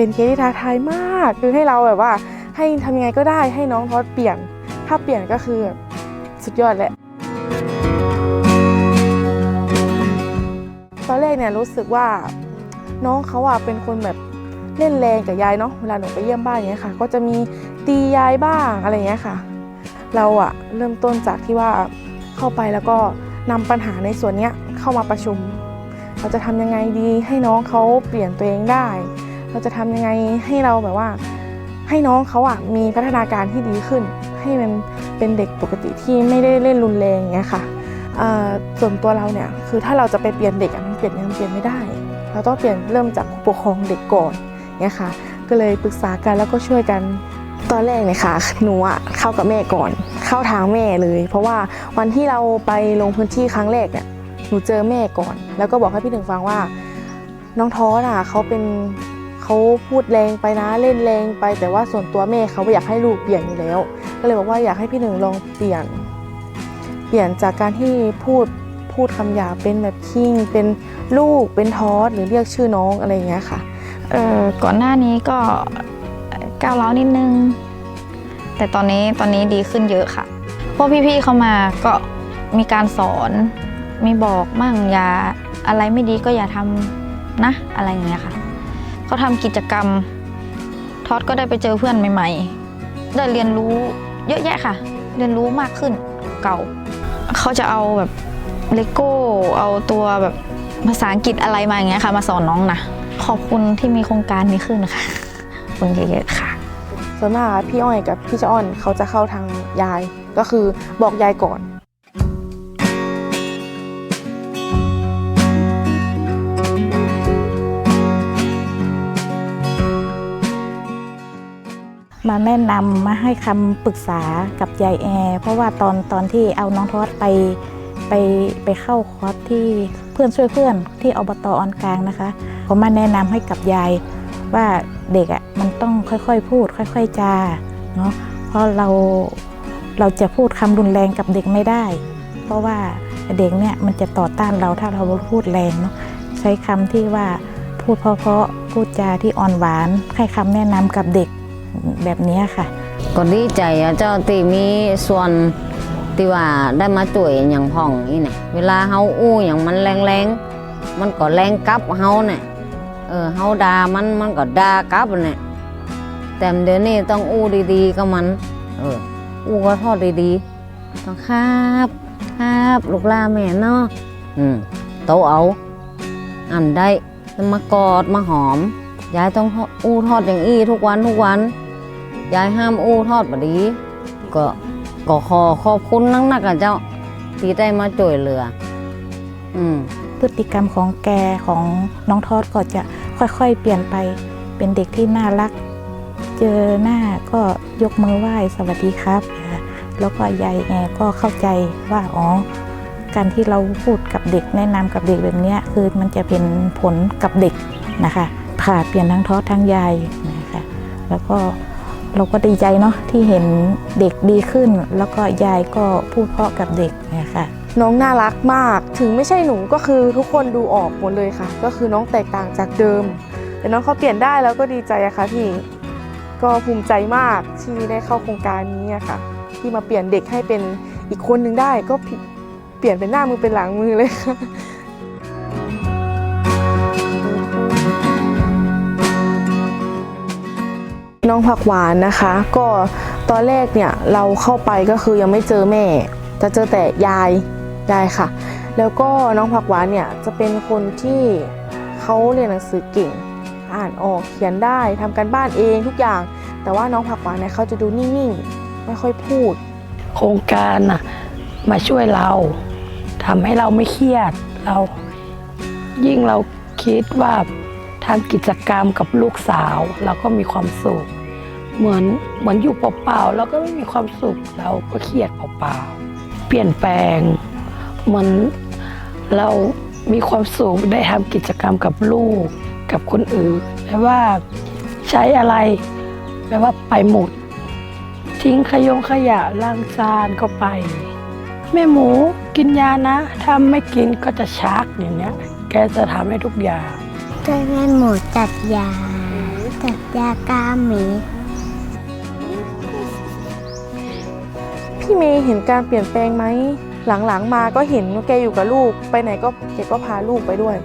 เป็นเคสที่ท้าทายมาก คือให้เราแบบว่าให้ทำยังไงก็ได้ให้น้องทอดเปลี่ยน ถ้าเปลี่ยนก็คือสุดยอดแหละ ตอนแรกเนี่ยรู้สึกว่าน้องเขาอะเป็นคนแบบเล่นแรงกับยายเนาะเวลาหนูไปเยี่ยมบ้านอย่างเงี้ยค่ะ ก็จะมีตียายบ้างอะไรเงี้ยค่ะ เราอะเริ่มต้นจากที่ว่าเข้าไปแล้วก็นำปัญหาในส่วนเนี้ยเข้ามาประชุม เราจะทำยังไงดีให้น้องเขาเปลี่ยนตัวเองได้ เราจะทำยังไงให้เราแบบว่า ให้น้องเขาอะมีพัฒนาการที่ดีขึ้น ให้มันเป็นเด็กปกติที่ไม่ได้เล่นรุนแรงอย่างเงี้ยค่ะส่วนตัวเราเนี่ยคือถ้าเราจะไปเปลี่ยนเด็กอะมันเปลี่ยนยังเปลี่ยนไม่ได้ เราต้องเปลี่ยนเริ่มจากผู้ปกครองเด็กก่อนเนี่ยค่ะ ก็เลยปรึกษากันแล้วก็ช่วยกันตอนแรกเนี่ยค่ะหนูอะเข้ากับแม่ก่อน เข้าทางแม่เลย เพราะว่าวันที่เราไปลงพื้นที่ครั้งแรกเนี่ยหนูเจอแม่ก่อน แล้วก็บอกให้พี่หนึ่งฟังว่า น้องท้อน่ะเขาเป็น เขาพูดแรงไปนะเล่นแรงไป แต่ว่าส่วนตัวแม่เขาอยากให้ลูกเปลี่ยนอยู่แล้ว ก็เลยบอกว่าอยากให้พี่หนึ่งลองเปลี่ยน เปลี่ยนจากการที่พูดพูดคำหยาเป็นแบบคิงเป็นลูกเป็นทอสหรือเรียกชื่อน้องอะไรอย่างเงี้ยค่ะเออก่อนหน้านี้ก็ก้าวร้าวนิดนึง แต่ตอนนี้ตอนนี้ดีขึ้นเยอะค่ะพวกพี่ๆเข้ามาก็มีการสอนมีบอกมั่งอย่าอะไรไม่ดีก็อย่าทำนะอะไรอย่างเงี้ยค่ะ เขาทำกิจกรรมท็อดก็ได้ไปเจอเพื่อนใหม่ ๆ ได้เรียนรู้เยอะแยะค่ะ เรียนรู้มากขึ้นเก่า เขาจะเอาแบบเลโก้ เอาตัวแบบภาษาอังกฤษอะไรมาอย่างเงี้ยค่ะ มาสอนน้องนะขอบคุณที่มีโครงการนี้ขึ้นค่ะคุณเยอะๆค่ะส่วนมากพี่อ้อยกับพี่เจ้าอ้อนเขาจะเข้าทางยายก็คือบอกยายก่อน มาแนะนำมาให้คำปรึกษากับยายแอร์เพราะว่าตอนตอนที่เอาน้องทอดไปไปไปเข้าคอร์สที่เพื่อนช่วยเพื่อนที่อบตออนกลางนะคะผมมาแนะนำให้กับยายว่าเด็กอะมันต้องค่อยๆ พูด ค่อย ๆจาเนาะเพราะเราเราจะพูดคำรุนแรงกับเด็กไม่ได้ เพราะว่าเด็กเนี่ยมันจะต่อต้านเราถ้าเราพูดแรงเนาะใช้คำที่ว่าพูดเพราะๆพูดจาที่อ่อนหวานให้คำแนะนำกับเด็ก แบบนี้ค่ะ ก็ดีใจอะเจ้าที่มีส่วนที่ว่าได้มาช่วยอย่างพ่องนี่เนี่ยเวลาเฮาอู้อย่างมันแรงๆมันก็แรงกลับเฮาเนี่ยเออเฮาด่ามันมันก็ด่ากลับเนี่ยแต่เดี๋ยวนี้ต้องอู้ดีๆกับมัน เออ อู้ก็ทอดดีๆต้องครับครับลูกลาแม่เนาะอืมโตเอาอันได้มากอดมาหอมยายต้องอู้ทอดอย่างอี้ทุกวันทุกวัน ยายห้ามอู้ทอดบดีก็ก็ขอขอบคุณนักนักๆอะเจ้าที่ได้มาช่วยเหลือ อืมพฤติกรรมของแกของน้องทอดก็จะค่อยๆ เปลี่ยนไปเป็นเด็กที่น่ารัก เจอหน้าก็ยกมือไหว้สวัสดีครับ แล้วก็ยายแอก็เข้าใจว่าอ๋อการที่เราพูดกับเด็กแนะนำกับเด็กแบบนี้คือมันจะเป็นผลกับเด็กนะคะผ่าเปลี่ยนทั้งทอดทั้งยายนะคะแล้วก็ เราก็ดีใจเนาะที่เห็นเด็กดีขึ้น แล้วก็ยายก็พูดเพราะกับเด็กนะคะน้องน่ารักมาก ถึงไม่ใช่หนูก็คือทุกคนดูออกหมดเลยค่ะ ก็คือน้องแตกต่างจากเดิม แต่น้องเขาเปลี่ยนได้แล้วก็ดีใจอะค่ะพี่ก็ภูมิใจมากที่ได้เข้าโครงการนี้อะค่ะ ที่มาเปลี่ยนเด็กให้เป็นอีกคนหนึ่งได้ก็เปลี่ยนเป็นหน้ามือเป็นหลังมือเลยค่ะ น้องผักหวานนะคะ ก็ตอนแรกเนี่ยเราเข้าไปก็คือยังไม่เจอแม่ จะเจอแต่ยายยายค่ะ แล้วก็น้องผักหวานเนี่ยจะเป็นคนที่เขาเรียนหนังสือเก่ง อ่านออกเขียนได้ทำการบ้านเองทุกอย่าง แต่ว่าน้องผักหวานเนี่ยเขาจะดูนิ่งๆไม่ค่อยพูด โครงการน่ะมาช่วยเราทำให้เราไม่เครียดเรา ยิ่งเราคิดว่าทำกิจกรรมกับลูกสาว เราก็มีความสุข เหมือนเหมือนอยู่เปล่าๆเราก็ไม่มีความสุขเราก็เครียดเปล่าๆเปลี่ยนแปลงเหมือนเรามีความสุขได้ทำกิจกรรมกับลูกกับคนอื่นแปลว่าใช้อะไรแปลว่าไปหมด ทิ้งขยงขยะล้างจานก็ไป แม่หมูกินยานะ ถ้าไม่กินก็จะชักอย่างเงี้ย แกจะทำให้ทุกอย่างช่วยแม่หมูจัดยา จัดยากาหมี พี่เมย์เห็นการเปลี่ยนแปลงไหมหลังๆมาก็เห็นแกอยู่กับลูก ไปไหนก็แกก็พาลูกไปด้วย